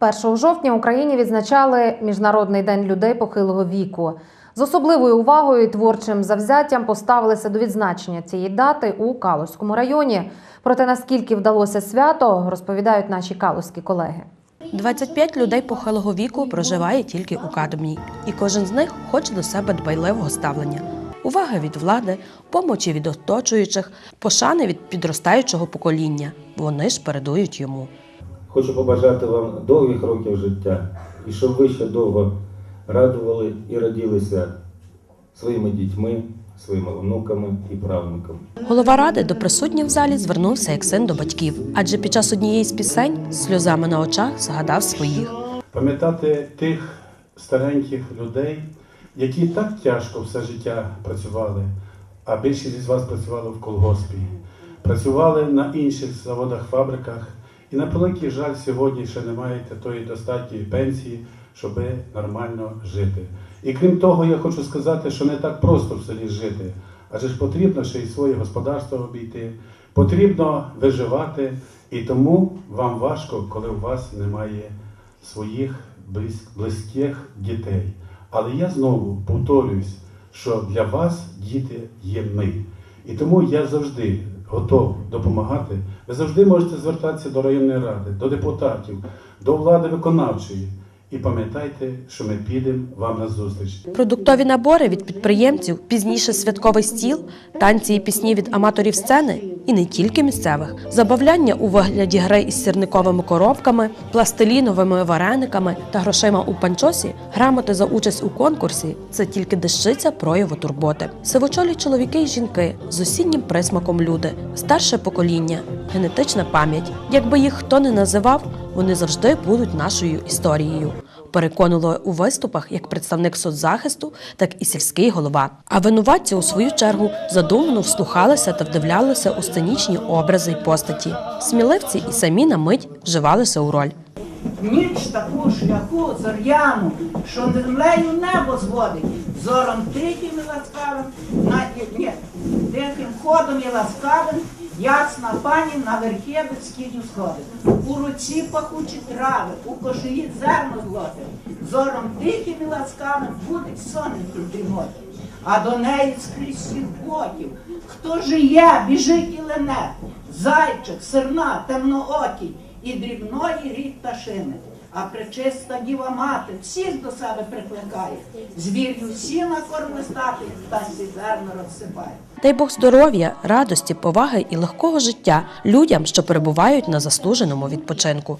1 жовтня в Україні відзначали Міжнародний день людей похилого віку. З особливою увагою і творчим завзяттям поставилися до відзначення цієї дати у Калузькому районі. Про те, наскільки вдалося свято, розповідають наші калузькі колеги. 25 людей похилого віку проживає тільки у Кадмії, і кожен з них хоче до себе дбайливого ставлення, уваги від влади, помочі від оточуючих, пошани від підростаючого покоління. Вони ж передують йому. Хочу побажати вам довгих років життя і щоб ви ще довго радували і раділися своїми дітьми, своїми онуками і правнуками. Голова ради до присутніх в залі звернувся як син до батьків, адже під час однієї з пісень з сльозами на очах згадав своїх. Пам'ятати тих стареньких людей, які так тяжко все життя працювали, а більшість із вас працювали в колгоспі, працювали на інших заводах, фабриках, і на превеликий жаль, сьогодні ще не маєте тої достатньої пенсії, щоб нормально жити. І крім того, я хочу сказати, що не так просто в селі жити, адже ж потрібно ще й своє господарство обійти, потрібно виживати, і тому вам важко, коли у вас немає своїх близьких дітей. Але я знову повторююсь, що для вас діти є ми. І тому я завжди готов допомагати. Ви завжди можете звертатися до районної ради, до депутатів, до влади виконавчої. І пам'ятайте, що ми підемо вам на зустріч. Продуктові набори від підприємців, пізніше святковий стіл, танці і пісні від аматорів сцени і не тільки місцевих, забавляння у вигляді гри із сірниковими коробками, пластиліновими варениками та грошима у панчосі, грамоти за участь у конкурсі це тільки дещиця прояву турботи. Сивочолі чоловіки й жінки з осіннім присмаком люди, старше покоління, генетична пам'ять. Якби їх хто не називав, вони завжди будуть нашою історією. Переконували у виступах як представник соцзахисту, так і сільський голова. А винуватці, у свою чергу, задумано вслухалися та вдивлялися у сценічні образи й постаті. Сміливці і самі на мить вживалися у роль. Ніч таку шляху зоряну, що землею небо зводить, зором тихим і ласкавим, на ні, тихим ходом і ласкавим, ясна пані на верхи від сходить. У руці пахучі трави, у кошиї зерно злоте, зором тихим і ласкавим буде сонечко дрімоти. А до неї скрізь всіх боків, хто жиє, біжить і лене, зайчик, сирна, темноокий і дрібної рід пташини. А пречиста діва мати всіх до себе прикликає, звір'ю всі на корми стати та всі зерно розсипає. Дай Бог здоров'я, радості, поваги і легкого життя людям, що перебувають на заслуженому відпочинку.